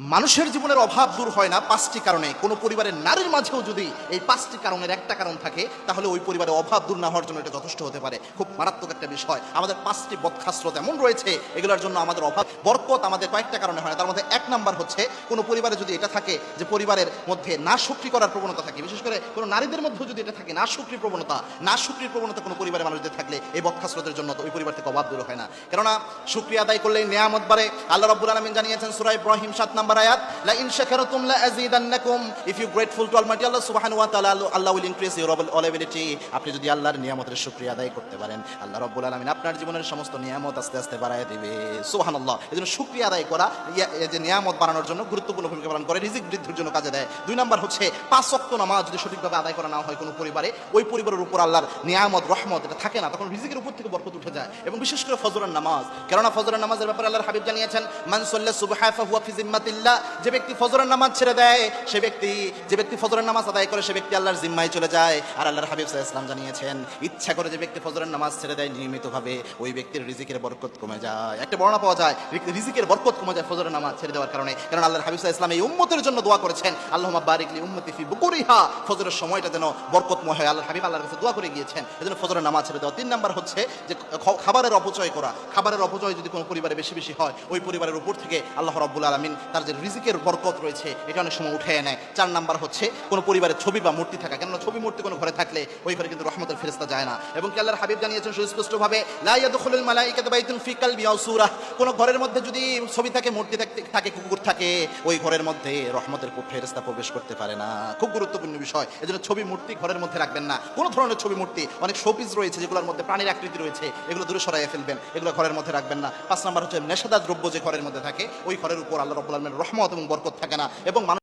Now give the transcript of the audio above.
মানুষের জীবনের অভাব দূর হয় না পাঁচটি কারণে। কোনো পরিবারের নারীর মাঝেও যদি এই পাঁচটি কারণের একটা কারণ থাকে, তাহলে ওই পরিবারে অভাব দূর না হওয়ার জন্য এটা যথেষ্ট হতে পারে। খুব মারাত্মক একটা বিষয়। আমাদের পাঁচটি বদখাস্রত এমন রয়েছে, এগুলোর জন্য আমাদের অভাব, বরকত আমাদের কয়েকটা কারণে হয় না। তার মধ্যে এক নাম্বার হচ্ছে, কোনো পরিবারে যদি এটা থাকে যে পরিবারের মধ্যে না শুক্রি করার প্রবণতা থাকে, বিশেষ করে কোনো নারীদের মধ্যেও যদি এটা থাকে না শুক্রির প্রবণতা, না শুক্রির প্রবণতা কোনো পরিবারের মানুষদের থাকলে এই বদখাস্রতের জন্য ওই পরিবার থেকে অভাব দূর হয় না। কেননা শুক্রিয়া আদায় করলে নিয়ামত বাড়ে। আল্লাহ রাব্বুল আলামিন জানিয়েছেন, সূরা ইব্রাহিম 7 নম্বর আয়াত লা ইন শাকারতুম লা আযীদান্নাকুম। If you grateful to almighty Allah সুবহানাহু ওয়া তাআলা Allah will increase your ability আপনি যদি আল্লাহর নিয়ামতের শুকরিয়া আদায় করতে পারেন, আল্লাহ রাব্বুল আলামিন আপনার জীবনের সমস্ত নিয়ামত আস্তে আস্তে বাড়ায় দিবে। সুবহানাল্লাহ। এজন্য শুকরিয়া আদায় করা এই যে নিয়ামত বাড়ানোর জন্য গুরুত্বপূর্ণ ভূমিকা পালন করে, রিজিক বৃদ্ধির জন্য কাজে দেয়। দুই নাম্বার হচ্ছে, পাঁচ ওয়াক্ত নামাজ যদি সঠিকভাবে আদায় করা না হয় কোনো পরিবারে, ওই পরিবারের উপর আল্লাহর নিয়ামত, রহমত এটা থাকে না, তখন রিজিকের উপর থেকে বরকত উঠে যায়। এবং বিশেষ করে ফজরের নামাজ। কেননা ফজরের নামাজের ব্যাপারে আল্লাহর হাবিব জানিয়েছেন, মান সাল্লা সুবহা ফাহুয়া ফি জিম্মাতিল্লাহ যে ব্যক্তি ফজরের নামাজ ছেড়ে দেয়, সে ব্যক্তি, যে ব্যক্তি ফজরের নামাজ আদায় করে, সে ব্যক্তি আল্লাহর জিম্মায় চলে যায়। আর আল্লাহর হাবিব আলাইহি ওয়াসাল্লাম জানিয়েছেন, ইচ্ছা করে যে ব্যক্তি ফজরের নামাজ ছেড়ে দেয়, নিয়মিতভাবে ওই ব্যক্তির রিজিকের বরকত কমে যায়। একটা বর্ণনা পাওয়া যায় রিজিকের বরকত কমে যায় ফজরের নামাজ ছেড়ে দেওয়ার কারণে। কারণ আল্লাহর হাবিব আলাইহি ওয়াসাল্লাম এই উম্মতের জন্য দোয়া করেছেন, আল্লাহুম্মা বারিক লি উম্মতি ফি বুকুরিহা। ফজরের সময়টা যেন বরকতময় হয়। আল্লাহর হাবিব আল্লাহর কাছে দোয়া করে গিয়েছেন, এজন্য ফজরের নামাজ ছেড়ে দেওয়া। তিন নাম্বার হচ্ছে যে খাবারের অপচয় করা। খাবারের অপচয় যদি কোনো পরিবারে বেশি বেশি হয়, ওই পরিবারের উপর থেকে আল্লাহ রাব্বুল আলামিন তার যে রিজিকের বরকত রয়েছে, এটা অনেক সময় উঠে নেয়। চার নাম্বার হচ্ছে, কোনো পরিবারের ছবি বা মূর্তি থাকা, কেননা ছবি মূর্তি কোনো ঘরে থাকলে ওই ঘরে কিন্তু রহমতের ফেরস্তা যায় না। এবং কি আল্লাহর হাবিব জানিয়েছেন সুস্পষ্টভাবে লাইয়া ইয়াদখুলুল মালাইকাতু বাইতুন ফি কালবি কোনো ঘরের মধ্যে যদি ছবি থাকে, মূর্তি থাকে কুকুর থাকে, ওই ঘরের মধ্যে রহমতের ফেরেস্তা প্রবেশ করতে পারে না। খুব গুরুত্বপূর্ণ বিষয়, এজন্য ছবি মূর্তি ঘরের মধ্যে রাখবেন না। কোনো ধরনের ছবি মূর্তি, অনেক শোপিস রয়েছে যেগুলোর মধ্যে প্রাণীর আকৃতি রয়েছে, এগুলো দূরে সরাইয়ে ফেলবেন, এগুলো ঘরের মধ্যে রাখবেন না। পাঁচ নাম্বার হচ্ছে নেশাদার দ্রব্য যে ঘরের মধ্যে থাকে, ওই ঘরের উপর আল্লাহ রব্বুল আলমের রহমত এবং বরকত থাকে না এবং